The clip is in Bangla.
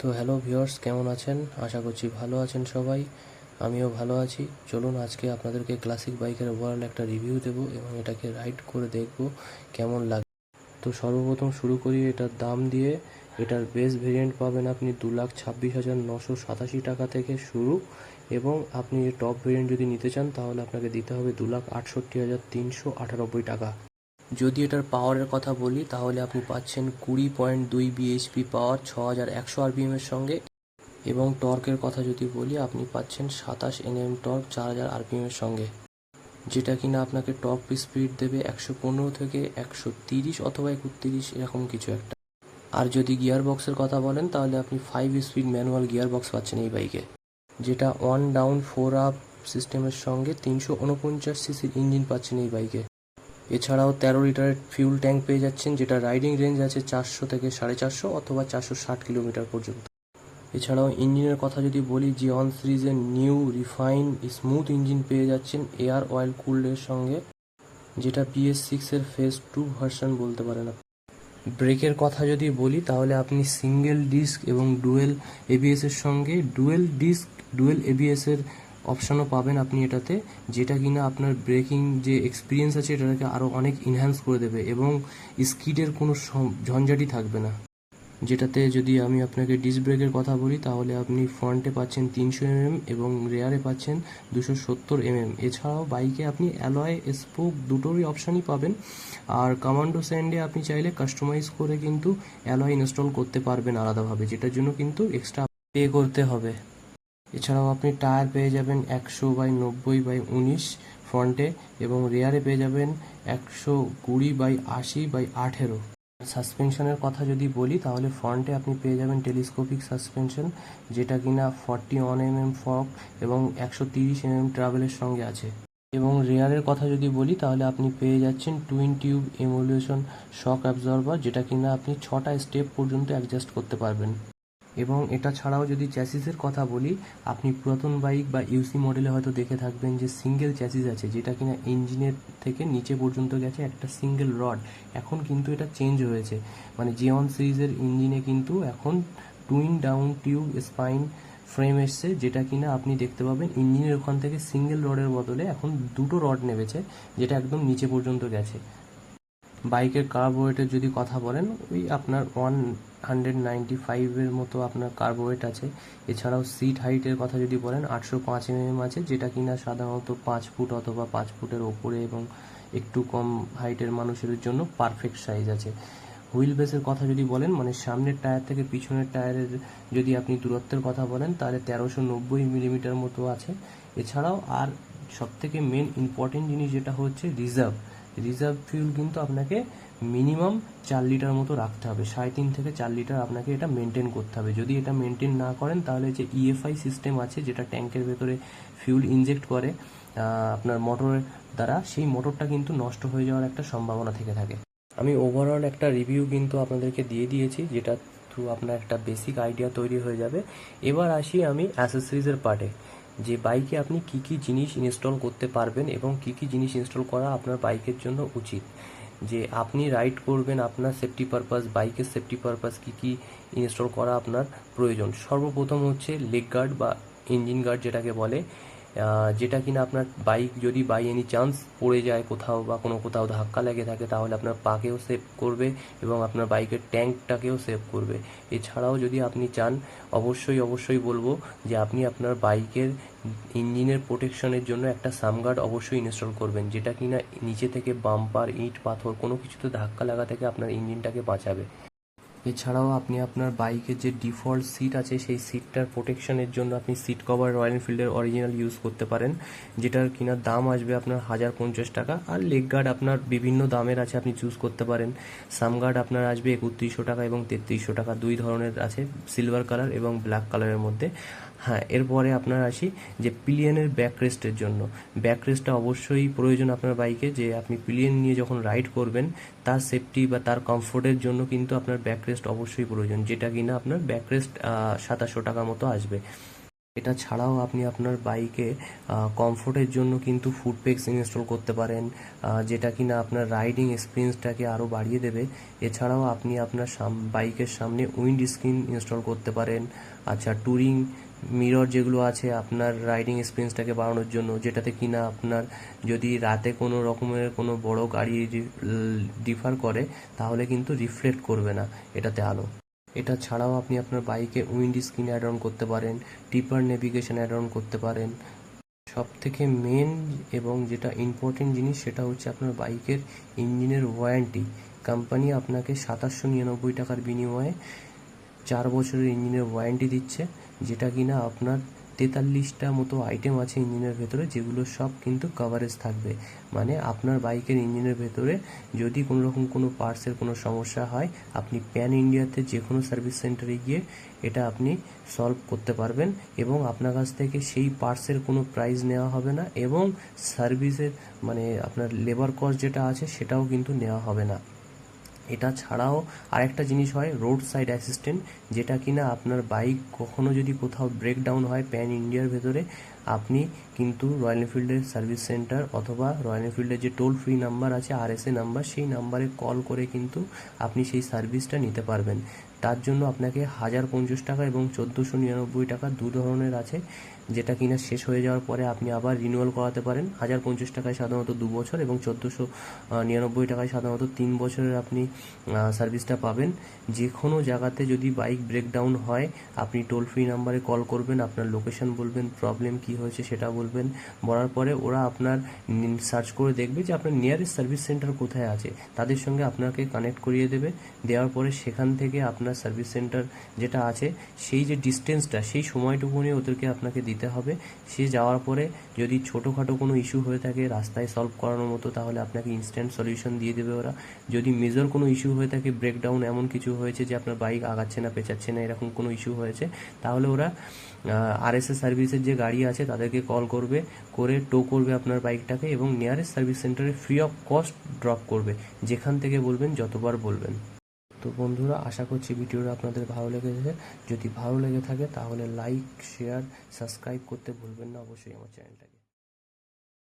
তো হ্যালো ভিউয়ার্স কেমন আছেন? আশা করছি ভালো আছেন সবাই। আমিও ভালো আছি। চলুন আজকে আপনাদেরকে ক্লাসিক বাইকের ওভারঅল একটা রিভিউ দেব এবং এটাকে রাইড করে দেখব কেমন লাগে তো সর্বপ্রথম শুরু করি এটার দাম দিয়ে। এটার বেস ভেরিয়েন্ট পাবেন আপনি দু লাখ ছাব্বিশ হাজার নশো সাতাশি টাকা থেকে শুরু এবং আপনি টপ ভেরিয়েন্ট যদি নিতে চান তাহলে আপনাকে দিতে হবে দু লাখ আটষট্টি হাজার তিনশো আটানব্বই টাকা। যদি এটার পাওয়ারের কথা বলি, তাহলে আপনি পাচ্ছেন কুড়ি পয়েন্ট দুই বিএইচপি পাওয়ার ছ হাজার একশো আরপিএম এর সঙ্গে। এবং টর্কের কথা যদি বলি, আপনি পাচ্ছেন সাতাশ এনএম টর্ক চার হাজার আরপিএম এর সঙ্গে। যেটা কিনা আপনাকে টপ স্পিড দেবে একশো পনেরো থেকে একশো তিরিশ অথবা একত্রিশ, এরকম কিছু একটা। আর যদি গিয়ার বক্সের কথা বলেন, তাহলে আপনি five speed manual gear box পাচ্ছেন এই বাইকে। যেটা ওয়ান ডাউন ফোর আপ সিস্টেমের সঙ্গে তিনশো উনপঞ্চাশ সিসির ইঞ্জিন পাচ্ছেন এই বাইকে। এছাড়াও তেরো লিটারের ফিউল ট্যাঙ্ক পেয়ে যাচ্ছেন, যেটা রাইডিং রেঞ্জ আছে চারশো থেকে সাড়ে চারশো অথবা চারশো ষাট কিলোমিটার পর্যন্ত। এছাড়াও ইঞ্জিনের কথা যদি বলি জিওন সিরিজের নিউ রিফাইন স্মুথ ইঞ্জিন পেয়ে যাচ্ছেন এয়ার অয়েল কুল্ডের সঙ্গে, যেটা পিএস সিক্সের ফেজ টু ভার্সন বলতে পারেন আপনি। ব্রেকের কথা যদি বলি, তাহলে আপনি সিঙ্গেল ডিস্ক এবং ডুয়েল এবিএস এর সঙ্গে ডুয়েল ডিস্ক ডুয়েল এবিএস এর অপশনও পাবেন আপনি এটাতে, যেটা কিনা আপনার ব্রেকিং যে এক্সপিরিয়েন্স আছে, এটাকে আরও অনেক ইনহ্যান্স করে দেবে এবং স্কিডের কোনো ঝঞ্ঝাটই থাকবে না। যেটাতে যদি আমি আপনাকে ডিস্ক ব্রেকের কথা বলি, তাহলে আপনি ফ্রন্টে পাচ্ছেন তিনশো এমএম এবং রেয়ারে পাচ্ছেন দুশো সত্তর এমএম। এছাড়াও বাইকে আপনি অ্যালয় স্পোক দুটোরই অপশানই পাবেন। আর কমান্ডো স্যান্ডে আপনি চাইলে কাস্টমাইজ করে কিন্তু অ্যালয় ইনস্টল করতে পারবেন আলাদাভাবে, যেটার জন্য কিন্তু এক্সট্রা পে করতে হবে। এছাড়াও আপনি টায়ার পেয়ে যাবেন একশো বাই নব্বই বাই উনিশ ফ্রন্টে এবং রেয়ারে পেয়ে যাবেন একশো কুড়ি বাই আশি বাই আঠেরো। সাসপেনশনের কথা যদি বলি, তাহলে ফ্রন্টে আপনি পেয়ে যাবেন টেলিস্কোপিক সাসপেনশন, যেটা কিনা ফর্টি ওয়ান এম এম ফক এবং একশো তিরিশ এম এম ট্রাভেলের সঙ্গে আছে। এবং রেয়ারের কথা যদি বলি, তাহলে আপনি পেয়ে যাচ্ছেন twin tube emulsion shock absorber, যেটা কিনা আপনি ছটা স্টেপ পর্যন্ত অ্যাডজাস্ট করতে পারবেন। এবং এটা ছাড়াও যদি চ্যাসিসের কথা বলি, আপনি পুরাতন বাইক বা ইউসি মডেলে হয়তো দেখে থাকবেন যে সিঙ্গেল চ্যাসিস আছে, যেটা কিনা ইঞ্জিনের থেকে নিচে পর্যন্ত গেছে, একটা সিঙ্গেল রড এখন কিন্তু এটা চেঞ্জ হয়েছে। মানে জিওন সিরিজের ইঞ্জিনে কিন্তু এখন twin down tube spine frame এসছে, যেটা কিনা আপনি দেখতে পাবেন ইঞ্জিনের ওখান থেকে সিঙ্গেল রডের বদলে এখন দুটো রড নেমেছে, যেটা একদম নিচে পর্যন্ত গেছে। বাইকের কার্বোরেটের যদি কথা বলেন, ওই আপনার ওয়ান হান্ড্রেড নাইনটি ফাইভের মতো আপনার কার্বোরেট আছে। এছাড়াও সিট হাইটের কথা যদি বলেন, আটশো পাঁচ এমএম আছে, যেটা কিনা সাধারণত পাঁচ ফুট অথবা পাঁচ ফুটের ওপরে এবং একটু কম হাইটের মানুষের জন্য পারফেক্ট সাইজ আছে। হুইল বেসের কথা যদি বলেন মানে সামনের টায়ার থেকে পিছনের টায়ারের যদি আপনি দূরত্বের কথা বলেন, তাহলে তেরোশো নব্বই মিলিমিটার মতো আছে। এছাড়াও আর সবথেকে মেন ইম্পর্টেন্ট জিনিস যেটা হচ্ছে রিজার্ভ রিজার্ভ ফিউল কিন্তু আপনাকে মিনিমাম চার লিটার মতো রাখতে হবে। সাড়ে তিন থেকে চার লিটার আপনাকে এটা মেনটেন করতে হবে। যদি এটা মেনটেন না করেন, তাহলে যে ইএফআই সিস্টেম আছে, যেটা ট্যাঙ্কের ভেতরে ফিউল ইনজেক্ট করে আপনার মোটরের দ্বারা, সেই মোটরটা কিন্তু নষ্ট হয়ে যাওয়ার একটা সম্ভাবনা থেকে থাকে। আমি ওভারঅল একটা রিভিউ কিন্তু আপনাদেরকে দিয়ে দিয়েছি, যেটা থ্রু আপনার একটা বেসিক আইডিয়া তৈরি হয়ে যাবে। এবার আসি আমি অ্যাসেসরিজের পার্টে যে বাইকে আপনি কি কি জিনিস ইনস্টল করতে পারবেন এবং কি কি জিনিস ইনস্টল করা আপনার বাইকের জন্য উচিত? যে আপনি রাইড করবেন আপনার সেফটি পারপাস বাইকের সেফটি পারপাস কি কি ইনস্টল করা আপনার প্রয়োজন? সর্বপ্রথম হচ্ছে লেগ গার্ড বা ইঞ্জিন গার্ড যেটাকে বলে যেটা কিনা আপনার বাইক যদি বাই এনি চান্স পড়ে যায় কোথাও বা কোনো কোথাও ধাক্কা লেগে থাকে, তাহলে আপনার পাকেও সেভ করবে এবং আপনার বাইকের ট্যাঙ্কটাকেও সেভ করবে। এছাড়াও যদি আপনি চান, অবশ্যই অবশ্যই বলব যে আপনি আপনার বাইকের ইঞ্জিনের প্রোটেকশনের জন্য একটা সামগার্ড অবশ্যই ইনস্টল করবেন, যেটা কিনা নিচে থেকে বাম্পার ইট, পাথর কোনো কিছুতে ধাক্কা লাগা থেকে আপনার ইঞ্জিনটাকে বাঁচাবে। এছাড়াও আপনি আপনার বাইকের যে ডিফল্ট সিট আছে, সেই সিটটার প্রোটেকশনের জন্য আপনি সিট কভার রয়্যাল এনফিল্ডের অরিজিনাল ইউজ করতে পারেন, যেটার কিনা দাম আসবে আপনার হাজার পঞ্চাশ টাকা। আর লেগ গার্ড আপনার বিভিন্ন দামের আছে, আপনি চুজ করতে পারেন। সাম গার্ড আপনার আসবে একত্রিশশো টাকা এবং তেত্রিশশো টাকা। দুই ধরনের আছে সিলভার কালার এবং ব্ল্যাক কালারের মধ্যে। হ্যাঁ এরপরে আপনার আসি যে পিলিয়নের ব্যাক রেস্টের জন্য। ব্যাক রেস্টটা অবশ্যই প্রয়োজন আপনার বাইকে যে আপনি পিলিয়ন নিয়ে যখন রাইড করবেন, তার সেফটি বা তার কমফোর্টের জন্য কিন্তু আপনার ব্যাক রেস্ট অবশ্যই প্রয়োজন, যেটা কিনা আপনার ব্যাক রেস্ট সাতাশশো টাকার মতো আসবে। এটা ছাড়াও আপনি আপনার বাইকে কমফোর্টের জন্য কিন্তু ফুডপেক্স ইনস্টল করতে পারেন যেটা কিনা আপনার রাইডিং এক্সপিরিয়েন্সটাকে আরও বাড়িয়ে দেবে। এছাড়াও আপনি আপনার বাইকের সামনে উইন্ড স্ক্রিন ইনস্টল করতে পারেন। আচ্ছা ট্যুরিং মিরর যেগুলো আছে, আপনার রাইডিং এক্সপিরিয়েন্সটাকে বাড়ানোর জন্য, যেটাতে কিনা আপনার যদি রাতে কোনো রকমের কোনো বড় গাড়ি ডিফার করে, তাহলে কিন্তু রিফ্লেক্ট করবে না এটাতে আলো। এটা ছাড়াও আপনি আপনার বাইকে উইন্ড স্ক্রিন অ্যাড অন করতে পারেন টিপার নেভিগেশন অ্যাড অন করতে পারেন। সব থেকে মেন এবং যেটা ইম্পর্টেন্ট জিনিস, সেটা হচ্ছে আপনার বাইকের ইঞ্জিনের ওয়ারেন্টি কোম্পানি আপনাকে সাতাশশো নিরানব্বই টাকার বিনিময়ে চার বছরের ইঞ্জিনের ওয়ারেন্টি দিচ্ছে, যেটা কিনা আপনার তেতাল্লিশটা মতো আইটেম আছে ইঞ্জিনের ভেতরে, যেগুলো সব কিন্তু কভারেজ থাকবে। মানে আপনার বাইকের ইঞ্জিনের ভেতরে যদি কোনো রকম কোনো পার্টসের কোনো সমস্যা হয়, আপনি প্যান ইন্ডিয়াতে যে কোনো সার্ভিস সেন্টারে গিয়ে এটা আপনি সলভ করতে পারবেন এবং আপনার কাছ থেকে সেই পার্টসের কোনো প্রাইস নেওয়া হবে না এবং সার্ভিসের মানে আপনার লেবার কস্ট যেটা আছে সেটাও কিন্তু নেওয়া হবে না। এটা ছাড়াও আরেকটা জিনিস হয় রোড সাইড অ্যাসিস্ট্যান্ট যেটা কিনা আপনার বাইক কখনো যদি কোথাও ব্রেকডাউন হয় প্যান ইন্ডিয়ার ভেতরে আপনি কিন্তু রয়্যাল এনফিল্ডের সার্ভিস সেন্টার অথবা রয়্যাল এনফিল্ডের যে টোল ফ্রি নাম্বার আছে আর এস এ নাম্বার সেই নাম্বারে কল করে কিন্তু আপনি সেই সার্ভিসটা নিতে পারবেন। তার জন্য আপনাকে হাজার পঞ্চাশ টাকা এবং চোদ্দোশো নিরানব্বই টাকা দু ধরনের আছে, যেটা কিনা শেষ হয়ে যাওয়ার পরে আপনি আবার রিনিউয়াল করাতে পারেন। হাজার পঞ্চাশ টাকায় সাধারণত দু বছর এবং চোদ্দোশো নিরানব্বই টাকায় সাধারণত তিন বছরের আপনি সার্ভিসটা পাবেন। যে কোনো জায়গাতে যদি বাইক ব্রেকডাউন হয়, আপনি টোল ফ্রি নাম্বারে কল করবেন, আপনার লোকেশন বলবেন প্রবলেম কি হয়েছে সেটা বলবেন। বলার পরে ওরা আপনার সার্চ করে দেখবে যে আপনার নিয়ারেস্ট সার্ভিস সেন্টার কোথায় আছে। তাদের সঙ্গে আপনাকে কানেক্ট করিয়ে দেবে। দেওয়ার পরে সেখান থেকে আপনার সার্ভিস সেন্টার যেটা আছে, সেই যে ডিস্টেন্সটা সেই সময়টুকুনি ওদেরকে আপনাকে দিতে হবে। সে যাওয়ার পরে যদি ছোটোখাটো কোনো ইস্যু হয়ে থাকে রাস্তায় সলভ করানোর মতো, তাহলে আপনাকে ইনস্ট্যান্ট সলিউশন দিয়ে দেবে ওরা। যদি মেজর কোনো ইস্যু হয়ে থাকে ব্রেকডাউন এমন কিছু হয়েছে যে আপনার বাইক আগাচ্ছে না, পেঁচাচ্ছে না, এরকম কোনো ইস্যু হয়েছে, তাহলে ওরা আর এস এস সার্ভিসের যে গাড়ি আছে তাদেরকে কল করবে, করে টো করবে আপনার বাইকটাকে এবং নিয়ারেস্ট সার্ভিস সেন্টারে ফ্রি অফ কস্ট ড্রপ করবে। যেখান থেকে বলবেন, যতবার বলবেন। তো বন্ধুরা, আশা করছি ভিডিওটা আপনাদের ভালো লেগেছে। যদি ভালো লেগে থাকে, তাহলে লাইক শেয়ার সাবস্ক্রাইব করতে ভুলবেন না। অবশ্যই আমার চ্যানেলটাকে